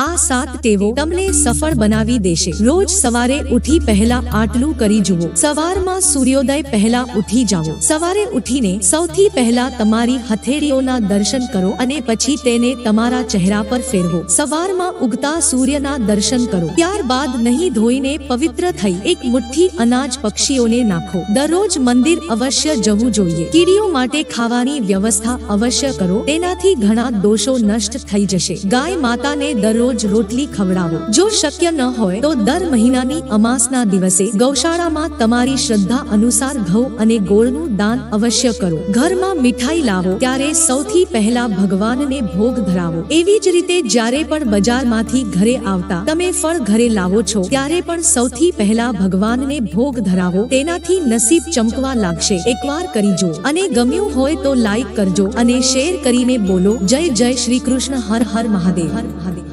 આ સાત ટેવો તમને સફળ બનાવી દેશે. રોજ સવારે ઉઠી પહેલા આટલું કરી જુઓ. સવારમાં સૂર્યોદય પહેલા ઉઠી જાઓ. સવારે ઉઠીને સૌથી પહેલા તમારી હથેળીઓના દર્શન કરો અને પછી તેને તમારા ચહેરા પર ફેરવો. સવારમાં ઉગતા સૂર્યના દર્શન કરો. ત્યારબાદ નહીં ધોઈને પવિત્ર થઈ એક મુઠ્ઠી અનાજ પક્ષીઓને નાખો. દરરોજ મંદિર અવશ્ય જવું જોઈએ. કીડીઓ માટે ખાવાની વ્યવસ્થા અવશ્ય કરો. તેનાથી ઘણા દોષો નષ્ટ થઈ જશે. ગાય માતાને દરરોજ રોટલી ખવડાવો. જો શક્ય ન હોય તો દર મહિનાની અમાસના દિવસે ગૌશાળામાં તમારી શ્રદ્ધા અનુસાર ઘઉં અને ગોળનું દાન અવશ્ય કરો. ઘરમાં મીઠાઈ લાવો ત્યારે સૌથી પહેલા ભગવાનને ભોગ ધરાવો. એવી જ રીતે જ્યારે પણ બજારમાંથી ઘરે આવતા તમે ફળ ઘરે લાવો છો, ત્યારે પણ સૌથી પહેલા ભગવાનને ભોગ ધરાવો. તેનાથી નસીબ ચમકવા લાગશે. એકવાર કરી જો અને ગમ્યું હોય તો લાઈક કરજો અને શેર કરીને બોલો. જય જય શ્રી કૃષ્ણ. હર હર હર મહાદેવ.